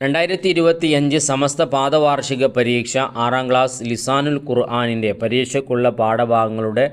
രണ്ടായിരത്തി ഇരുപത്തിയഞ്ച് സമസ്ത പാദവാർഷിക പരീക്ഷ ആറാം ക്ലാസ് ലിസാനുൽ ഖുർആാനിന്റെ പരീക്ഷയ്ക്കുള്ള പാഠഭാഗങ്ങളുടെ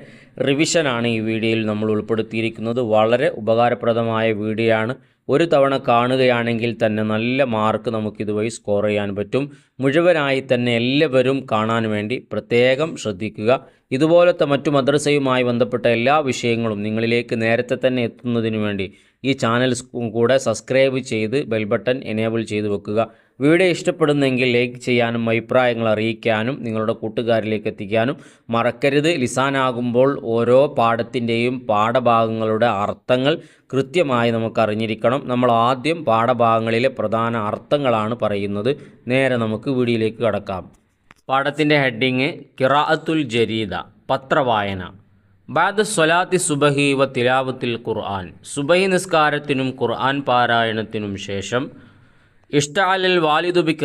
റിവിഷനാണ് ഈ വീഡിയോയിൽ നമ്മൾ ഉൾപ്പെടുത്തിയിരിക്കുന്നത്. വളരെ ഉപകാരപ്രദമായ വീഡിയോ ആണ് ഒരു തവണ കാണുകയാണെങ്കിൽ തന്നെ നല്ല മാർക്ക് നമുക്കിതുവഴി സ്കോർ ചെയ്യാൻ പറ്റും. മുഴുവനായി തന്നെ എല്ലാവരും കാണാൻ വേണ്ടി പ്രത്യേകം ശ്രദ്ധിക്കുക. ഇതുപോലത്തെ മറ്റു മദ്രസയുമായി ബന്ധപ്പെട്ട എല്ലാ വിഷയങ്ങളും നിങ്ങളിലേക്ക് നേരത്തെ തന്നെ എത്തുന്നതിന് വേണ്ടി ഈ ചാനൽസ് കൂടെ സബ്സ്ക്രൈബ് ചെയ്ത് ബെൽ ബട്ടൺ എനേബിൾ ചെയ്ത് വെക്കുക. വീഡിയോ ഇഷ്ടപ്പെടുന്നെങ്കിൽ ലൈക്ക് ചെയ്യാനും അഭിപ്രായങ്ങൾ അറിയിക്കാനും നിങ്ങളുടെ കൂട്ടുകാരിലേക്ക് എത്തിക്കാനും മറക്കരുത്. ലിസാനാകുമ്പോൾ ഓരോ പാഠത്തിന്റെയും പാഠഭാഗങ്ങളുടെ അർത്ഥങ്ങൾ കൃത്യമായി നമുക്ക് അറിഞ്ഞിരിക്കണം നമ്മൾ ആദ്യം പാഠഭാഗങ്ങളിലെ പ്രധാന അർത്ഥങ്ങളാണ് പറയുന്നത്. നേരെ നമുക്ക് വീഡിയോയിലേക്ക് കടക്കാം. പാഠത്തിന്റെ ഹെഡിങ് കിറാഅത്തുൽ ജരീദ പത്രവായന. ബാദ സ്വലാത്തി സുബഹി വ തിലാവത്തിൽ ഖുർആൻ. സുബഹി നിസ്കാരത്തിനും ഖുർആൻ പാരായണത്തിനും ശേഷം ഇഷ്ടാലിൽ വാലിദു ബി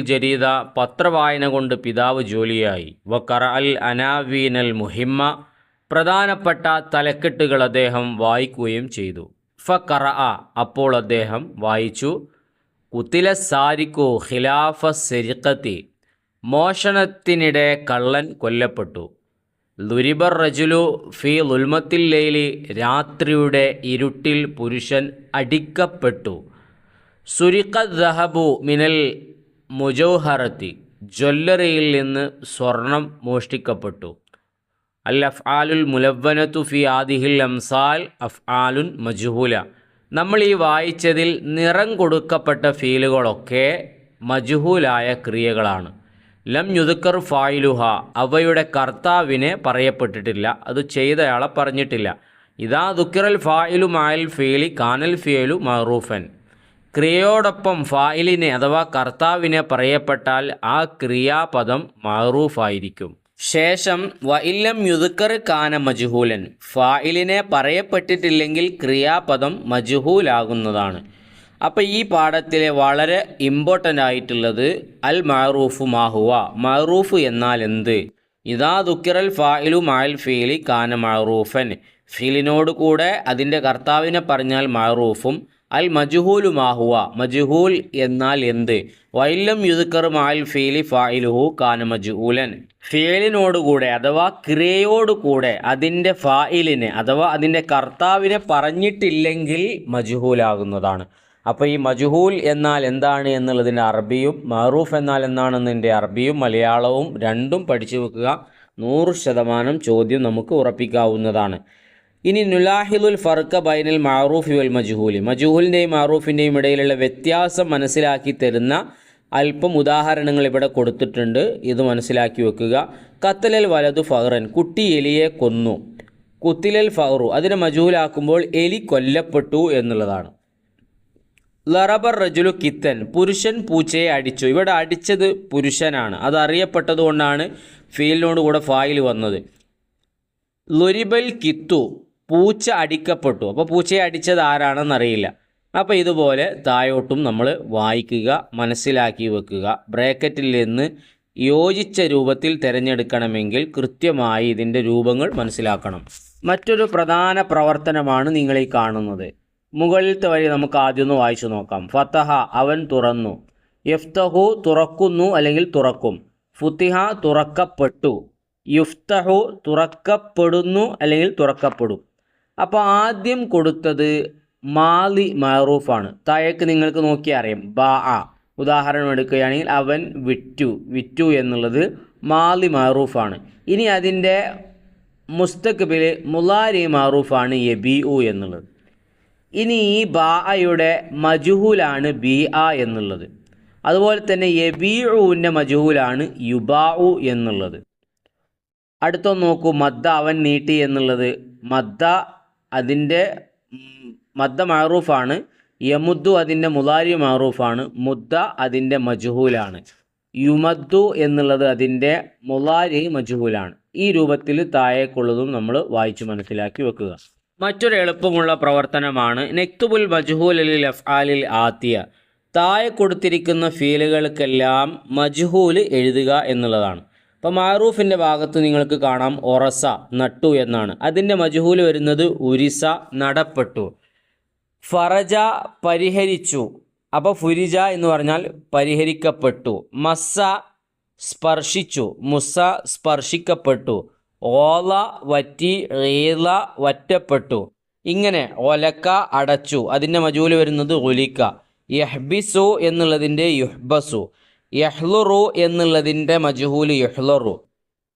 ജരീദ പത്രവായന കൊണ്ട് പിതാവ് ജോലിയായി. വ കറ അൽ അനാവീനൽ മുഹിമ്മ. പ്രധാനപ്പെട്ട തലക്കെട്ടുകൾ അദ്ദേഹം വായിക്കുകയും ചെയ്തു. ഫ കറ അപ്പോൾ അദ്ദേഹം വായിച്ചു. കുത്തില സാരിക്കു ഖിലാഫ സെരിക്കത്തി മോഷണത്തിനിടെ കള്ളൻ കൊല്ലപ്പെട്ടു. ലുരിബർ റജുലു ഫി ലുൽമത്തിൽ ലൈലി രാത്രിയുടെ ഇരുട്ടിൽ പുരുഷൻ അടിക്കപ്പെട്ടു. സുരിഖ ദഹബു മിനൽ മുജൗഹറത്തി ജ്വല്ലറിയിൽ നിന്ന് സ്വർണം മോഷ്ടിക്കപ്പെട്ടു. അൽ അഫ്ആലുൽ മുലവ്വനത്തു ഫി ആദിഹിൽ അംസാൽ അഫ്ആലുൻ മജുഹുല. നമ്മൾ ഈ വായിച്ചതിൽ നിറം കൊടുക്കപ്പെട്ട ഫീലുകളൊക്കെ മജ്ഹൂലായ ക്രിയകളാണ്. ലം യുദക്കർ ഫായിലുഹ. അവയുടെ കർത്താവിനെ പറയപ്പെട്ടിട്ടില്ല. അത് ചെയ്തയാളെ പറഞ്ഞിട്ടില്ല. ഇതാ ദുക്കിറൽ ഫായിലു മായൽ ഫീലി കാനൽ ഫിയലു മറൂഫൻ ക്രിയയോടൊപ്പം ഫായിലിനെ അഥവാ കർത്താവിനെ പറയപ്പെട്ടാൽ ആ ക്രിയാപദം മറൂഫായിരിക്കും ശേഷം വൈലം യുദക്കർ കാന മജുഹൂലൻ. ഫായിലിനെ പറയപ്പെട്ടിട്ടില്ലെങ്കിൽ ക്രിയാപദം മജ്ഹൂലാകുന്നതാണ്. അപ്പോൾ ഈ പാഠത്തിലെ വളരെ ഇമ്പോർട്ടന്റ് ആയിട്ടുള്ളത് അൽ മഅറൂഫു മാഹുവ മഹറൂഫ് എന്നാൽ എന്ത്? ഇതാ ദുക്കിറൽ ഫായിലു മാൽ ഫീലി കാന മഹറൂഫൻ. ഫീലിനോട് കൂടെ അതിന്റെ കർത്താവിനെ പറഞ്ഞാൽ മഹറൂഫും. അൽ മജുഹൂലു മാഹുവ മജുഹൂൽ എന്നാൽ എന്ത്? വൈലം യുദുക്കർ മാൽ ഫീലി ഫായിലുഹു കാന മജുഹൂലൻ. ഫീലിനോടുകൂടെ അഥവാ ക്രിയയോടുകൂടെ അതിന്റെ ഫായിലിനെ അഥവാ അതിന്റെ കർത്താവിനെ പറഞ്ഞിട്ടില്ലെങ്കിൽ മജുഹൂലാകുന്നതാണ്. അപ്പോൾ ഈ മജുഹൂൽ എന്നാൽ എന്താണ് എന്നുള്ളതിന്റെ അറബിയും മറൂഫ് എന്നാൽ എന്താണെന്നതിന്റെ അറബിയും മലയാളവും രണ്ടും പഠിച്ചു വെക്കുക. നൂറ് ശതമാനം ചോദ്യം നമുക്ക് ഉറപ്പിക്കാവുന്നതാണ്. ഇനി നുലാഹിദുൽ ഫർക്ക ബൈനൽ മാറൂഫി വൽ മജുഹൂലി മജുഹൂലിന്റെയും മാറൂഫിന്റെയും ഇടയിലുള്ള വ്യത്യാസം മനസ്സിലാക്കി തരുന്ന അല്പം ഉദാഹരണങ്ങൾ ഇവിടെ കൊടുത്തിട്ടുണ്ട്. ഇത് മനസ്സിലാക്കി വെക്കുക. കത്തലൽ വലതു ഫഹ്റൻ കുട്ടി എലിയെ കൊന്നു. കുത്തിലൽ ഫഹ്റു അതിനെ മജൂലാക്കുമ്പോൾ എലി കൊല്ലപ്പെട്ടു എന്നുള്ളതാണ്. ലറബർ റജുലു കിത്തൻ പുരുഷൻ പൂച്ചയെ അടിച്ചു. ഇവിടെ അടിച്ചത് പുരുഷനാണ്. അത് അറിയപ്പെട്ടതുകൊണ്ടാണ് ഫീലിനോട് കൂടെ ഫയൽ വന്നത്. ലൊരിബൽ കിത്തു പൂച്ച അടിക്കപ്പെട്ടു. അപ്പോൾ പൂച്ചയെ അടിച്ചത് ആരാണെന്നറിയില്ല. അപ്പോൾ ഇതുപോലെ തായോട്ടും നമ്മൾ വായിക്കുക മനസ്സിലാക്കി വെക്കുക ബ്രാക്കറ്റിൽ നിന്ന് യോജിച്ച രൂപത്തിൽ തിരഞ്ഞെടുക്കണമെങ്കിൽ കൃത്യമായി ഇതിന്റെ രൂപങ്ങൾ മനസ്സിലാക്കണം. മറ്റൊരു പ്രധാന പ്രവർത്തനമാണ് നിങ്ങൾ ഈ കാണുന്നത്. മുകളിലത്തെ വരി നമുക്ക് ആദ്യം ഒന്ന് വായിച്ചു നോക്കാം. ഫത്തഹ അവൻ തുറന്നു. യഫ്തഹു തുറക്കുന്നു അല്ലെങ്കിൽ തുറക്കും. ഫുത്തിഹ തുറക്കപ്പെട്ടു. യുഫ്തഹു തുറക്കപ്പെടുന്നു അല്ലെങ്കിൽ തുറക്കപ്പെടും. അപ്പോൾ ആദ്യം കൊടുത്തത് മാലി മാറൂഫാണ് താഴേക്ക് നിങ്ങൾക്ക് നോക്കിയാൽ അറിയാം. ബാ ആ. ഉദാഹരണം എടുക്കുകയാണെങ്കിൽ അവൻ വിറ്റു വിറ്റു എന്നുള്ളത് മാലി മാറൂഫാണ് ഇനി അതിന്റെ മുസ്തഖബിൽ മുലാരി മാറൂഫാണ് എബി ഉ എന്നുള്ളത്. ഇനി ഈ ബാഅയുടെ മജുഹൂലാണ് ബി ആ എന്നുള്ളത്. അതുപോലെ തന്നെ യബീഉവിന്റെ മജുഹൂലാണ് യുബാഉ എന്നുള്ളത്. അടുത്തൊന്ന് നോക്കൂ മദ്ദ അവൻ നീട്ടി എന്നുള്ളത്. മദ്ദ അതിന്റെ മദ്ദ മഹറൂഫാണ് യമുദ്ദു അതിന്റെ മുലാരി മഹറൂഫാണ് മുദ്ദ അതിന്റെ മജുഹൂലാണ്. യുമദ്ദു എന്നുള്ളത് അതിന്റെ മുലാരി മജുഹൂലാണ്. ഈ രൂപത്തിൽ താഴേക്കുള്ളതും നമ്മൾ വായിച്ച് മനസ്സിലാക്കി വെക്കുക. മറ്റൊരു എളുപ്പമുള്ള പ്രവർത്തനമാണ് നെക്തുബുൽ മജ്ഹൂൽ അലിൽ അഫ്ആലിൽ ആത്തിയ. താഴെ കൊടുത്തിരിക്കുന്ന ഫീലുകൾക്കെല്ലാം മജ്ഹൂൽ എഴുതുക എന്നുള്ളതാണ്. അപ്പോൾ മാറൂഫിന്റെ ഭാഗത്ത് നിങ്ങൾക്ക് കാണാം ഒറസ നട്ടു എന്നാണ്. അതിന്റെ മജ്ഹൂൽ വരുന്നത് ഉരിസ നടപ്പെട്ടു. ഫറജ പരിഹരിച്ചു. അപ്പോൾ ഫുരിജ എന്ന് പറഞ്ഞാൽ പരിഹരിക്കപ്പെട്ടു. മസ്സ സ്പർശിച്ചു. മുസ്സ സ്പർശിക്കപ്പെട്ടു. ഓല വറ്റി റീല വറ്റപ്പെട്ടു. ഇങ്ങനെ ഒലക്ക അടച്ചു. അതിന്റെ മജൂൽ വരുന്നത് ഒലിക്ക. യഹ്ബിസു എന്നുള്ളതിന്റെ യുഹ്ബസു. യഹ്ലുറു എന്നുള്ളതിന്റെ മജുഹൂൽ യുഹ്ലറു.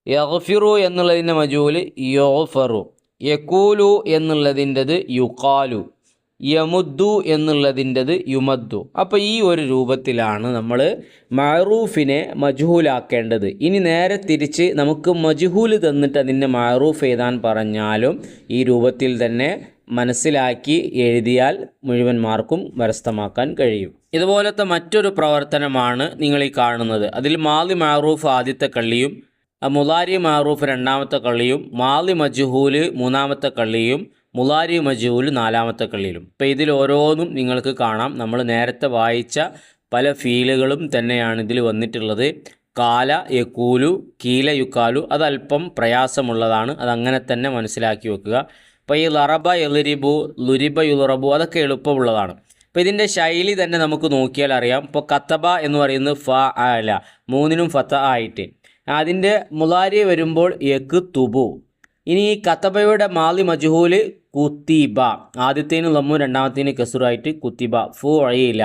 യഹ്ഫിറു എന്നുള്ളതിന്റെ മജൂൽ യോഫറു യക്കൂലു എന്നുള്ളതിന്റെത് യുക്കാലു യമുദ്ദു എന്നുള്ളതിന്റെത് യുമദ്ദു. അപ്പോൾ ഈ ഒരു രൂപത്തിലാണ് നമ്മൾ മഅറൂഫിനെ മജ്ഹൂലാക്കേണ്ടത്. ഇനി നേരെ തിരിച്ച് നമുക്ക് മജ്ഹൂൽ തന്നിട്ട് അതിന്റെ മഅറൂഫ് എഴുതാൻ പറഞ്ഞാലും ഈ രൂപത്തിൽ തന്നെ മനസ്സിലാക്കി എഴുതിയാൽ മുഴുവൻ മാർക്കും കരസ്ഥമാക്കാൻ കഴിയും. ഇതുപോലത്തെ മറ്റൊരു പ്രവർത്തനമാണ് നിങ്ങൾ ഈ കാണുന്നത്. അതിൽ മാലി മാറൂഫ് ആദ്യത്തെ കള്ളിയും മുലാരി മാറൂഫ് രണ്ടാമത്തെ കള്ളിയും മാലി മജ്ഹൂൽ മൂന്നാമത്തെ കള്ളിയും മുലാരി മജൂൽ നാലാമത്തെ കള്ളിയിലും. അപ്പോൾ ഇതിൽ ഓരോന്നും നിങ്ങൾക്ക് കാണാം. നമ്മൾ നേരത്തെ വായിച്ച പല ഫീലുകളും തന്നെയാണ് ഇതിൽ വന്നിട്ടുള്ളത്. കാല യക്കൂലു കീല യുക്കാലു അതല്പം പ്രയാസമുള്ളതാണ്. അതങ്ങനെ തന്നെ മനസ്സിലാക്കി വെക്കുക. അപ്പോൾ ഈ ലറബ എലിരിബു ലുരിബ യുലറബു അതൊക്കെ എളുപ്പമുള്ളതാണ്. അപ്പോൾ ഇതിന്റെ ശൈലി തന്നെ നമുക്ക് നോക്കിയാൽ അറിയാം. ഇപ്പോൾ കത്തബ എന്ന് പറയുന്നത് ഫ അല മൂന്നിനും ഫത്ത ആയിട്ട്. അതിന്റെ മുലാരി വരുമ്പോൾ യക്ക് തുബു. ഇനി ഈ കത്തബയുടെ മാലി മജുഹൂൽ കുത്തിബ. ആദ്യത്തേന് ലമ്മു രണ്ടാമത്തേന് കസുറായിട്ട് കുത്തിബ. ഫു അഴിയില്ല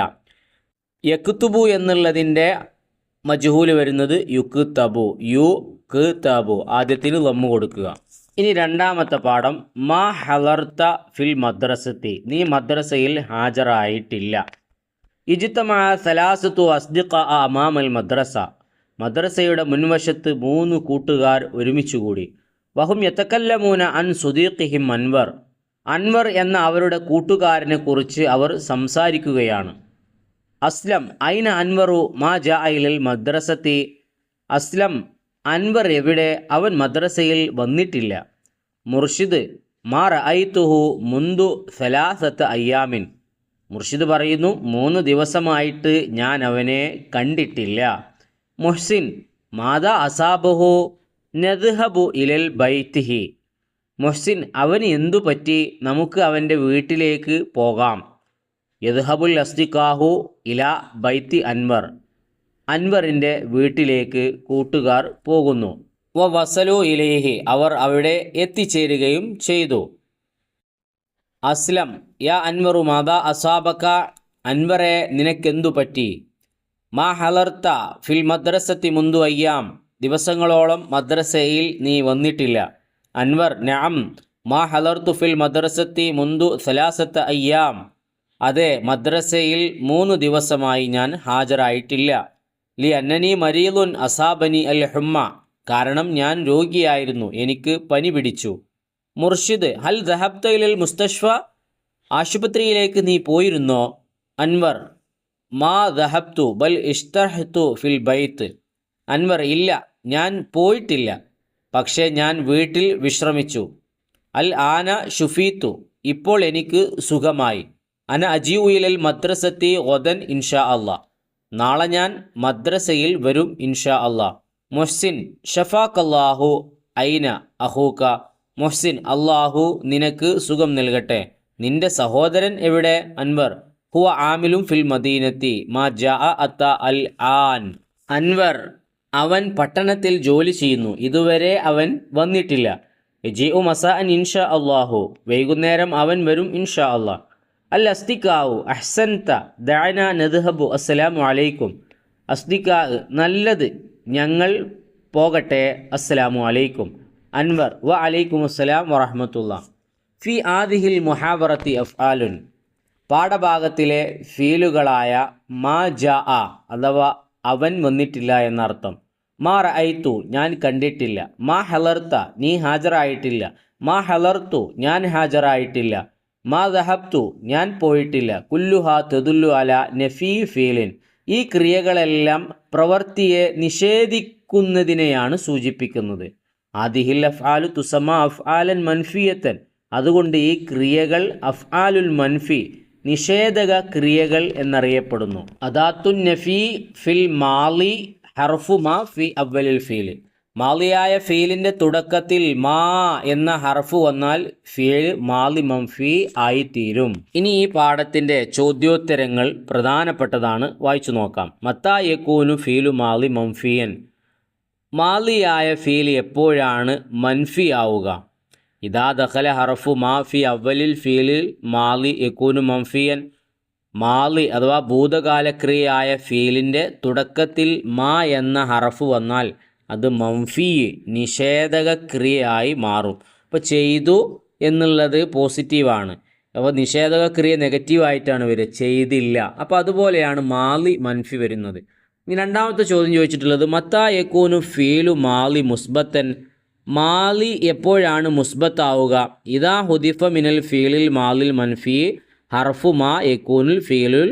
യക്കുത്തുബു എന്നുള്ളതിന്റെ മജുഹൂൽ വരുന്നത് യുക്ക് തബു യു ക് തബു ആദ്യത്തിന് ലമ്മു കൊടുക്കുക. ഇനി രണ്ടാമത്തെ പാഠം. മാ ഹലർത്ത ഫിൽ മദ്രസത്തി. നീ മദ്രസയിൽ ഹാജരായിട്ടില്ല. ഇജിത്തമായ സലാസത്തു അസ്ദിഖ അമാമൽ മദ്രസ. മദ്രസയുടെ മുൻവശത്ത് മൂന്ന് കൂട്ടുകാർ ഒരുമിച്ചുകൂടി. വഹും യത്തക്കല്ലമൂന അൻ സുദീഖിഹിം അൻവർ. അൻവർ എന്ന അവരുടെ കൂട്ടുകാരനെ കുറിച്ച് അവർ സംസാരിക്കുകയാണ്. അസ്ലം ഐന അൻവറു മാ ജായിലിൽ മദ്രസത്തി? അസ്ലം അൻവർ എവിടെ? അവൻ മദ്രസയിൽ വന്നിട്ടില്ല. മുർഷിദ് മാ റഅയ്തുഹു മുന്തു സലാസത്ത് അയ്യാമിൻ. മുർഷിദ് പറയുന്നു മൂന്ന് ദിവസമായിട്ട് ഞാൻ അവനെ കണ്ടിട്ടില്ല. മുഹ്സിൻ മാതാ അസാബഹു നദ്ഹബു ഇലൽ ബൈത്തിഹി. മുഹ്സിൻ അവന് എന്തു പറ്റി നമുക്ക് അവന്റെ വീട്ടിലേക്ക് പോകാം. യദ്ഹബുൽ അസ്തിക്കാഹു ഇല ബൈത്തി അൻവർ. അൻവറിന്റെ വീട്ടിലേക്ക് കൂട്ടുകാർ പോകുന്നു. വ വസലു ഇലേഹി അവർ അവിടെ എത്തിച്ചേരുകയും ചെയ്തു. അസ്ലം യാ അൻവറു മാതാ അസാബക്ക അൻവറെ നിനക്കെന്തു പറ്റി മാ ഹലർത്ത ഫിൽ മദ്രസത്തി മുന്തു അയ്യാം. ദിവസങ്ങളോളം മദ്രസയിൽ നീ വന്നിട്ടില്ല. അൻവർ നാം മാ ഹലർത്തു ഫിൽ മദ്രസത്തി മുന്തു സലാസത്ത് അയ്യാം. അതെ മദ്രസയിൽ മൂന്ന് ദിവസമായി ഞാൻ ഹാജരായിട്ടില്ല. ലി അന്നനി മരീലുൻ അസാബനി അൽ ഹുമ്മ. കാരണം ഞാൻ രോഗിയായിരുന്നു എനിക്ക് പനി പിടിച്ചു. മുർഷിദ് ഹൽ ദഹബ്തയിലൽ മുസ്തഷ്ഫ ആശുപത്രിയിലേക്ക് നീ പോയിരുന്നോ? അൻവർ മാ ദഹബ്തു ബൽ ഇഷ്തഹത്തു ഫിൽ ബൈത്ത്. അൻവർ ഇല്ല ഞാൻ പോയിട്ടില്ല. പക്ഷേ ഞാൻ വീട്ടിൽ വിശ്രമിച്ചു. അൽ ആന ഷുഫീത്തു ഇപ്പോൾ എനിക്ക് സുഖമായി. അന അജീവുയിലൽ മദ്രസത്തി ഒതൻ ഇൻഷാ അള്ളാ നാളെ ഞാൻ മദ്രസയിൽ വരും ഇൻഷാ അള്ളാ മൊഹ്സിൻ ഷഫാഖല്ലാഹു ഐന അഹൂക്ക. മൊഹ്സിൻ അള്ളാഹു നിനക്ക് സുഖം നൽകട്ടെ. നിന്റെ സഹോദരൻ എവിടെ? അൻവർ ഹുവ ആമിലും ഫിൽ മദീനത്തി. മാ ജാ അത്ത അൽ ആൻ. അൻവർ അവൻ പട്ടണത്തിൽ ജോലി ചെയ്യുന്നു. ഇതുവരെ അവൻ വന്നിട്ടില്ല. ജിഉ മസാ അൻ ഇൻഷാ അള്ളാഹു വൈകുന്നേരം അവൻ വരും ഇൻഷാ അള്ളാഹ് അൽ അസ്തിക്കാവു അഹ്സൻത. ദാന നദ്ഹബു. അസ്സലാമു അലൈക്കും. അസ്തിക്കാ നല്ലത് ഞങ്ങൾ പോകട്ടെ. അസ്സലാമു അലൈക്കും. അൻവർ. വ അലൈക്കും അസ്സലാം വറഹമത്തുള്ള ഫി ആദിഹിൽ മുഹാബറത്തി അഫ്ആലുൻ. പാഠഭാഗത്തിലെ ഫീലുകളായ മാ ജാ അഥവാ അവൻ വന്നിട്ടില്ല എന്നർത്ഥം. മാ റഅയ്തു ഞാൻ കണ്ടിട്ടില്ല. മാ ഹലർത്ത നീ ഹാജരായിട്ടില്ല. മാ ഹലർത്തു ഞാൻ ഹാജരായിട്ടില്ല. മാ ദഹബ്തു ഞാൻ പോയിട്ടില്ല. കുല്ലുഹ തെതുല്ലു അല നഫീ ഫീലിൻ. ഈ ക്രിയകളെല്ലാം പ്രവൃത്തിയെ നിഷേധിക്കുന്നതിനെയാണ് സൂചിപ്പിക്കുന്നത്. ആദിഹിൽ അഫ്ആലു തുസമ അഫ്ആലൻ മൻഫിയത്തൻ. അതുകൊണ്ട് ഈ ക്രിയകൾ അഫ്ആലുൽ മൻഫി നിഷേധക ക്രിയകൾ എന്നറിയപ്പെടുന്നു. അദാത്തു നഫി ഫിൽ മാലി ഹർഫു മാ ഫി അവലിൽ ഫീൽ മാലിയായ ഫീലിന്റെ തുടക്കത്തിൽ മാ എന്ന ഹർഫ് വന്നാൽ ഫീൽ മാലി മംഫി ആയിത്തീരും. ഇനി ഈ പാഠത്തിന്റെ ചോദ്യോത്തരങ്ങൾ പ്രധാനപ്പെട്ടതാണ്. വായിച്ചു നോക്കാം. മത്താ യക്കൂനു ഫീലു മാലി മംഫിയൻ മാലിയായ ഫീൽ എപ്പോഴാണ് മൻഫി ആവുക? ഇതാ ദഖല ഹറഫു മാ ഫി അവലിൽ ഫീലിൽ മാലി യക്കൂനു മംഫിയൻ. മാലി അഥവാ ഭൂതകാലക്രിയയായ ഫീലിന്റെ തുടക്കത്തിൽ മാ എന്ന ഹറഫ് വന്നാൽ അത് മംഫി നിഷേധക ക്രിയയായി മാറും. അപ്പോൾ ചെയ്തു എന്നുള്ളത് പോസിറ്റീവാണ്. അപ്പോൾ നിഷേധക ക്രിയ നെഗറ്റീവായിട്ടാണ് വരിക. ചെയ്തില്ല. അപ്പോൾ അതുപോലെയാണ് മാലി മൻഫി വരുന്നത്. ഇനി രണ്ടാമത്തെ ചോദ്യം ചോദിച്ചിട്ടുള്ളത് മത്താ യക്കൂനു ഫീലു മാലി മുസ്ബത്തൻ മാലി എപ്പോഴാണ് മുസ്ബത്താവുക? ഇതാ ഹുദിഫ മിനൽ ഫീലിൽ മാലിൽ മൻഫി ഹർഫു മാ യക്കൂനുൽ ഫീലുൽ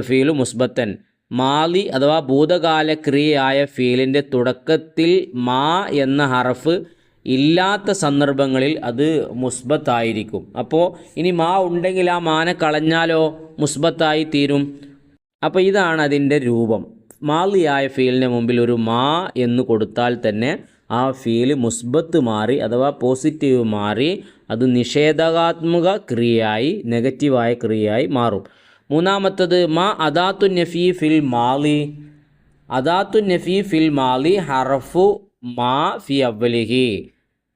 ഫീലു മുസ്ബത്തൻ. മാലി അഥവാ ഭൂതകാല ക്രിയയായ ഫീലിന്റെ തുടക്കത്തിൽ മാ എന്ന ഹർഫ് ഇല്ലാത്ത സന്ദർഭങ്ങളിൽ അത് മുസ്ബത്തായിരിക്കും. അപ്പോൾ ഇനി മാ ഉണ്ടെങ്കിൽ ആ മാനെ കളഞ്ഞാലോ മുസ്ബത്തായി തീരും? അപ്പോൾ ഇതാണ് അതിന്റെ രൂപം. മാലിയായ ഫീലിന് മുമ്പിൽ ഒരു മാ എന്ന് കൊടുത്താൽ തന്നെ ആ ഫീൽ മുസ്ബത്ത് മാറി അഥവാ പോസിറ്റീവ് മാറി അത് നിഷേധാത്മക ക്രിയയായി നെഗറ്റീവായ ക്രിയയായി മാറും. മൂന്നാമത്തത് മാ അദാത്തു നഫി ഫിൽ മാലി. അദാത്തു നഫി ഫിൽ മാലി ഹറഫു മാ ഫി അവലിഹി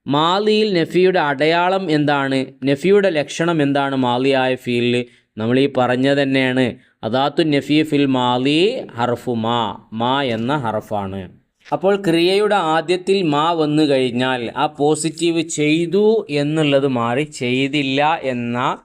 മാലിയിൽ നഫിയുടെ അടയാളം എന്താണ്? നഫിയുടെ ലക്ഷണം എന്താണ് മാലിയായ ഫീലിൽ നമ്മൾ ഈ പറഞ്ഞത് തന്നെയാണ്. അദാത്തു നഫി ഫിൽ മാലി ഹർഫു മാ. മാ എന്ന ഹർഫാണ് അപ്പോൾ ക്രിയയുടെ ആദ്യത്തിൽ മാ വന്നു കഴിഞ്ഞാൽ ആ പോസിറ്റീവ് ചെയ്തു എന്നുള്ളത് മാറി ചെയ്തില്ല എന്ന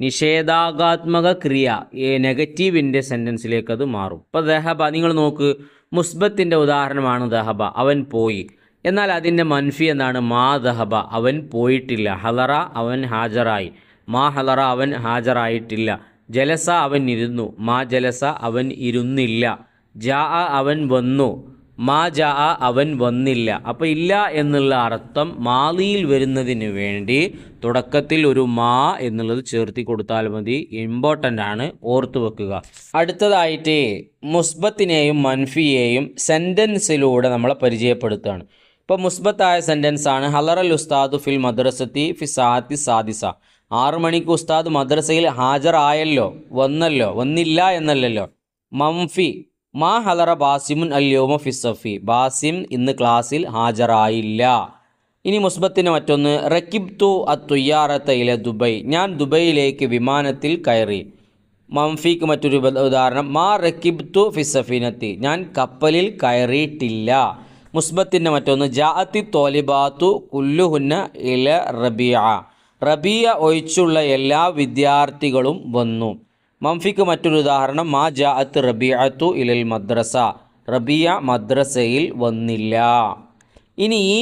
നിഷേധാത്മക ക്രിയ നെഗറ്റീവിന്റെ സെന്റൻസിലേക്ക് അത് മാറും. ഇപ്പോൾ ദഹബ നിങ്ങൾ നോക്ക് മുസ്ബത്തിന്റെ ഉദാഹരണമാണ് ദഹബ അവൻ പോയി. എന്നാൽ അതിന്റെ മൻഫി എന്നാണ് മാ ദഹബ അവൻ പോയിട്ടില്ല. ഹലറ അവൻ ഹാജറായി മാ ഹലറ അവൻ ഹാജറായിട്ടില്ല ജലസ അവൻ ഇരുന്നു. മാ ജലസ അവൻ ഇരുന്നില്ല. ജാ അവൻ വന്നു. മാ ജാ അവൻ വന്നില്ല. അപ്പോൾ ഇല്ല എന്നുള്ള അർത്ഥം മാലിയിൽ വരുന്നതിന് വേണ്ടി തുടക്കത്തിൽ ഒരു മാ എന്നുള്ളത് ചേർത്തി കൊടുത്താൽ മതി. ഇമ്പോർട്ടന്റ് ആണ്. ഓർത്തു വെക്കുക. അടുത്തതായിട്ട് മുസ്ബത്തിനെയും മൻഫിയെയും സെന്റൻസിലൂടെ നമ്മളെ പരിചയപ്പെടുത്തുകയാണ്. ഇപ്പോൾ മുസ്ബത്തായ സെന്റൻസ് ആണ്. ഹലറൽ ഉസ്താദ് ഫിൽ മദ്രസത്തി ഫി സാത്തി സാദിസ. ആറു മണിക്ക് ഉസ്താദ് മദ്രസയിൽ ഹാജറായല്ലോ വന്നല്ലോ വന്നില്ല എന്നല്ലല്ലോ. മംഫി മാ ഹലറ ബാസിമുൻ അല്യോമ ഫിസഫി ബാസിം ഇന്ന് ക്ലാസ്സിൽ ഹാജരായില്ല. ഇനി മുസ്ബത്തിന് മറ്റൊന്ന് റക്കിബ്തു അത്തുയ്യാറത്തയിലെ ദുബൈ. ഞാൻ ദുബൈയിലേക്ക് വിമാനത്തിൽ കയറി. മംഫിക്ക് മറ്റൊരു ഉദാഹരണം മാ റക്കിബ്തു ഫിസഫിനത്തി ഞാൻ കപ്പലിൽ കയറിയിട്ടില്ല. മുസ്ബത്തിന്റെ മറ്റൊന്ന് ജാഅത്തി തോലിബാത്തു കുല്ലുഹുന്ന ഇല റബിയ. റബിയ ഒഴിച്ചുള്ള എല്ലാ വിദ്യാർത്ഥികളും വന്നു. മംഫിക്ക് മറ്റൊരു ഉദാഹരണം മാ ജാഅത്ത് റബിയത്തു ഇലൽ മദ്രസ. റബിയ മദ്രസയിൽ വന്നില്ല. ഇനി ഈ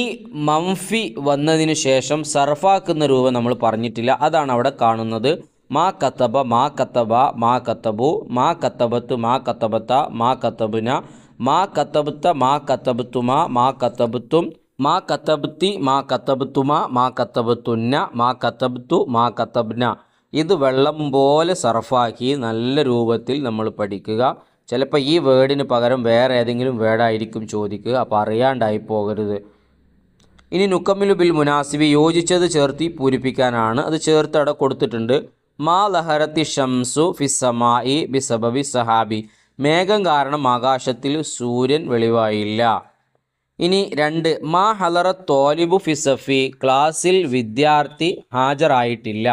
മംഫി വന്നതിന് ശേഷം സർഫാക്കുന്ന രൂപം നമ്മൾ പറഞ്ഞിട്ടില്ല. അതാണ് അവിടെ കാണുന്നത്. മാ കത്തബ മാ കത്തബ മാ കത്തബു മാ കത്തബത്ത് മാ കത്തബത്ത മാ കത്തബുന മാ കത്തബത്ത മാ കത്തബത്തുമ മാ കത്തബത്തും മാ കത്തബത്തി മാ കത്തബത്തുമ മാ കത്തബത്തുന്ന മാ കത്തബത്തു മാ കത്തബ്ന ഇത് വെള്ളം പോലെ സർഫാക്കി നല്ല രൂപത്തിൽ നമ്മൾ പഠിക്കുക. ചിലപ്പോൾ ഈ വേർഡിന് പകരം വേറെ ഏതെങ്കിലും വേർഡായിരിക്കും ചോദിക്കുക. അപ്പോൾ അറിയാണ്ടായി പോകരുത്. ഇനി നുക്കമ്മിലു ബിൽ മുനാസിബി യോജിച്ചത് ചേർത്തി പൂരിപ്പിക്കാനാണ്. അത് ചേർത്ത് അവിടെ കൊടുത്തിട്ടുണ്ട്. മാ ലഹരത്തി ഷംസു ഫിസമായി ബിസബബി സഹാബി. മേഘം കാരണം ആകാശത്തിൽ സൂര്യൻ വെളിവായില്ല. ഇനി രണ്ട് മാ ഹലറ തോലിബു ഫിസഫി ക്ലാസ്സിൽ വിദ്യാർത്ഥി ഹാജരായിട്ടില്ല.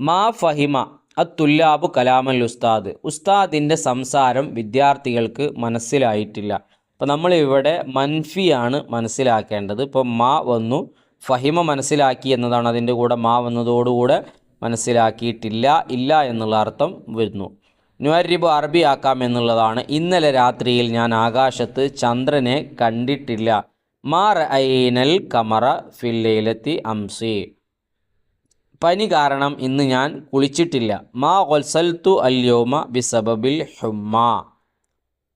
മാ ഫഹിമ അത്തുല്ലാബു കലാമൽ ഉസ്താദ്. ഉസ്താദിന്റെ സംസാരം വിദ്യാർത്ഥികൾക്ക് മനസ്സിലായിട്ടില്ല. അപ്പോൾ നമ്മളിവിടെ മൻഫിയാണ് മനസ്സിലാക്കേണ്ടത്. ഇപ്പോൾ മാ വന്നു ഫഹിമ മനസ്സിലാക്കി എന്നതാണ് അതിന്റെ കൂടെ മാ വന്നതോടുകൂടെ മനസ്സിലാക്കിയിട്ടില്ല ഇല്ല എന്നുള്ള അർത്ഥം വരുന്നു. നുവരിബ് അറബി ആക്കാം എന്നുള്ളതാണ്. ഇന്നലെ രാത്രിയിൽ ഞാൻ ആകാശത്ത് ചന്ദ്രനെ കണ്ടിട്ടില്ല. മാർ ഐനൽ കമറ ഫില്ലയിലെത്തി അംസി. പനി കാരണം ഇന്ന് ഞാൻ കുളിച്ചിട്ടില്ല. മാ ഒൽസൽത്തു അല്യോമ ബിസബബിൽ ഹുമ്മ.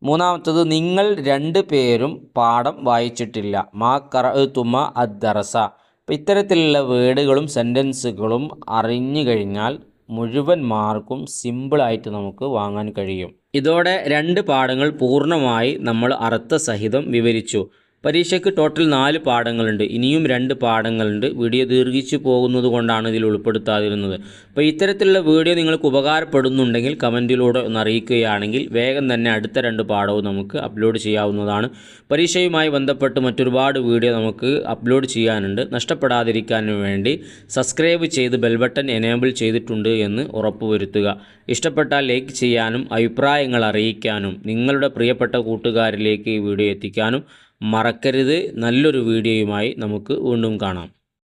മൂന്നാമത്തത് നിങ്ങൾ രണ്ട് പേരും പാഠം വായിച്ചിട്ടില്ല. മാ കറത്തുമ അദ്ദറസ. അപ്പം ഇത്തരത്തിലുള്ള വേർഡുകളും സെന്റൻസുകളും അറിഞ്ഞു കഴിഞ്ഞാൽ മുഴുവൻ മാർക്കും സിമ്പിളായിട്ട് നമുക്ക് വാങ്ങാൻ കഴിയും. ഇതോടെ രണ്ട് പാഠങ്ങൾ പൂർണമായി നമ്മൾ അർത്ഥസഹിതം വിവരിച്ചു. പരീക്ഷയ്ക്ക് ടോട്ടൽ നാല് പാഠങ്ങളുണ്ട്. ഇനിയും രണ്ട് പാഠങ്ങളുണ്ട്. വീഡിയോ ദീർഘിച്ചു പോകുന്നത് കൊണ്ടാണ് ഇതിൽ ഉൾപ്പെടുത്താതിരുന്നത്. അപ്പോൾ ഇത്തരത്തിലുള്ള വീഡിയോ നിങ്ങൾക്ക് ഉപകാരപ്പെടുന്നുണ്ടെങ്കിൽ കമന്റിലൂടെ ഒന്ന് അറിയിക്കുകയാണെങ്കിൽ വേഗം തന്നെ അടുത്ത രണ്ട് പാഠവും നമുക്ക് അപ്ലോഡ് ചെയ്യാവുന്നതാണ്. പരീക്ഷയുമായി ബന്ധപ്പെട്ട് മറ്റൊരുപാട് വീഡിയോ നമുക്ക് അപ്ലോഡ് ചെയ്യാനുണ്ട്. നഷ്ടപ്പെടാതിരിക്കാനും വേണ്ടി സബ്സ്ക്രൈബ് ചെയ്ത് ബെൽബട്ടൺ എനേബിൾ ചെയ്തിട്ടുണ്ട് എന്ന് ഉറപ്പുവരുത്തുക. ഇഷ്ടപ്പെട്ടാൽ ലൈക്ക് ചെയ്യാനും അഭിപ്രായങ്ങൾ അറിയിക്കാനും നിങ്ങളുടെ പ്രിയപ്പെട്ട കൂട്ടുകാരിലേക്ക് ഈ വീഡിയോ എത്തിക്കാനും മറക്കരുത്. നല്ലൊരു വീഡിയോയുമായി നമുക്ക് വീണ്ടും കാണാം.